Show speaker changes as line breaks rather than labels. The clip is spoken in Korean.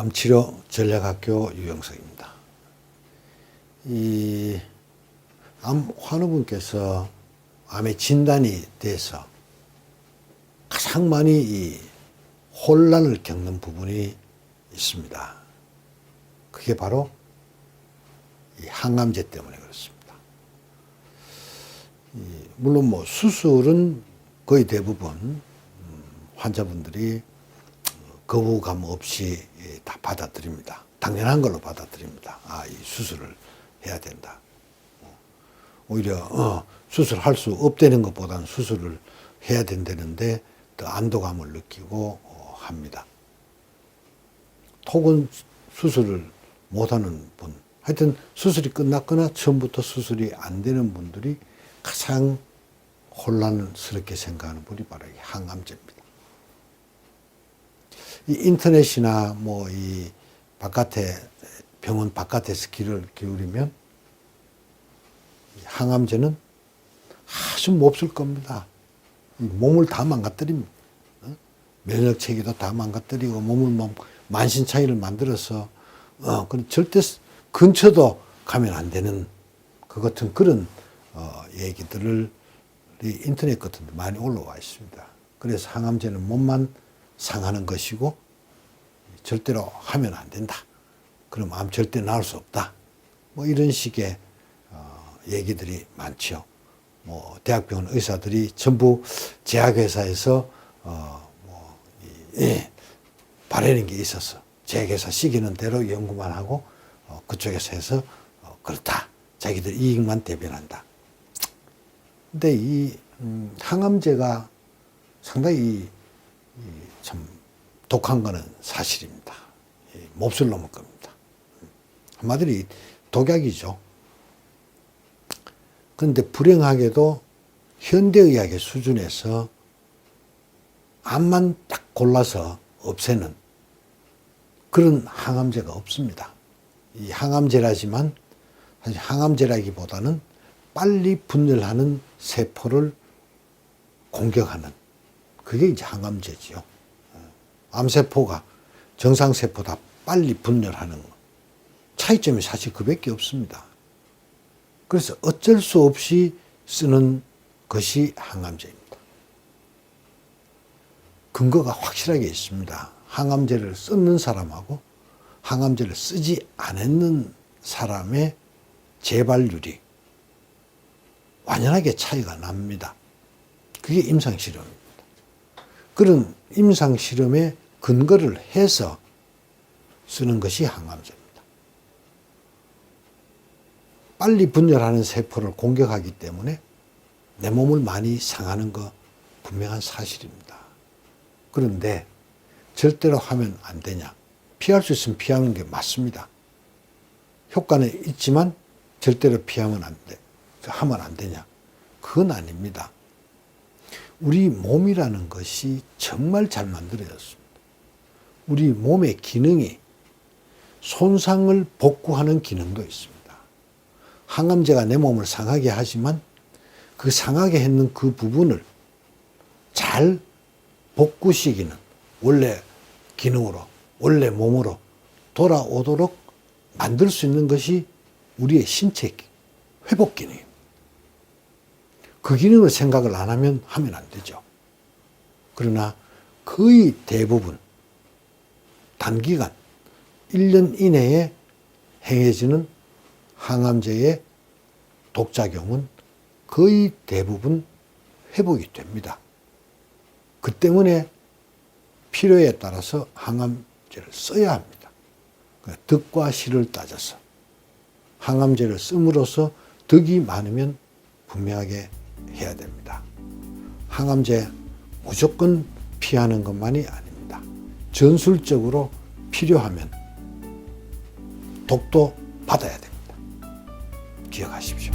암치료 전략학교 유영석입니다. 이 암 환우분께서 암의 진단이 돼서 가장 많이 이 혼란을 겪는 부분이 있습니다. 그게 바로 이 항암제 때문에 그렇습니다. 이 물론 뭐 수술은 거의 대부분 음, 환자분들이 거부감 없이 예, 다 받아들입니다. 당연한 걸로 받아들입니다. 아, 이 수술을 해야 된다. 오히려 어, 수술할 수 없다는 것보다는 수술을 해야 된다는데 더 안도감을 느끼고 어, 합니다. 혹은 수술을 못하는 분, 하여튼 수술이 끝났거나 처음부터 수술이 안 되는 분들이 가장 혼란스럽게 생각하는 분이 바로 이 항암제입니다. 이 인터넷이나 뭐 이 바깥에 병원 바깥에서 귀를 기울이면 이 항암제는 아주 몹쓸 겁니다. 이 몸을 다 망가뜨립니다. 어? 면역 체계도 다 망가뜨리고 몸을 뭐 만신 차이를 만들어서 어, 그 절대 근처도 가면 안 되는 그 같은 그런 어, 얘기들을 이 인터넷 같은 데 많이 올라와 있습니다. 그래서 항암제는 몸만 상하는 것이고 절대로 하면 안 된다. 그럼 암 절대 나을 수 없다. 뭐 이런 식의 어, 얘기들이 많죠. 뭐 대학병원 의사들이 전부 제약회사에서 어, 뭐 이, 예, 바라는 게 있었어. 제약회사 시키는 대로 연구만 하고 어, 그쪽에서 해서 어, 그렇다. 자기들 이익만 대변한다. 근데 이 음, 항암제가 상당히 참 독한 거는 사실입니다. 이 몹쓸 놈일 겁니다. 한마디로 이 독약이죠. 그런데 불행하게도 현대의학의 수준에서 암만 딱 골라서 없애는 그런 항암제가 없습니다. 이 항암제라지만 사실 항암제라기보다는 빨리 분열하는 세포를 공격하는 그게 이제 항암제지요. 암세포가 정상세포다 빨리 분열하는 것. 차이점이 사실 그 밖에 없습니다. 그래서 어쩔 수 없이 쓰는 것이 항암제입니다. 근거가 확실하게 있습니다. 항암제를 쓰는 사람하고 항암제를 쓰지 않는 사람의 재발률이 완연하게 차이가 납니다. 그게 임상실험입니다. 그런 임상 실험에 근거를 해서 쓰는 것이 항암제입니다. 빨리 분열하는 세포를 공격하기 때문에 내 몸을 많이 상하는 거 분명한 사실입니다. 그런데 절대로 하면 안 되냐? 피할 수 있으면 피하는 게 맞습니다. 효과는 있지만 절대로 피하면 안 돼. 하면 안 되냐? 그건 아닙니다. 우리 몸이라는 것이 정말 잘 만들어졌습니다. 우리 몸의 기능이 손상을 복구하는 기능도 있습니다. 항암제가 내 몸을 상하게 하지만 그 상하게 했는 그 부분을 잘 복구시키는 원래 기능으로, 원래 몸으로 돌아오도록 만들 수 있는 것이 우리의 신체 회복 기능입니다. 그 기능을 생각을 안 하면 하면 안 되죠. 그러나 거의 대부분 단기간 1년 이내에 행해지는 항암제의 독작용은 거의 대부분 회복이 됩니다. 그 때문에 필요에 따라서 항암제를 써야 합니다. 그러니까 득과 실을 따져서 항암제를 씀으로써 득이 많으면 분명하게 해야 됩니다. 항암제 무조건 피하는 것만이 아닙니다. 전술적으로 필요하면 독도 받아야 됩니다. 기억하십시오.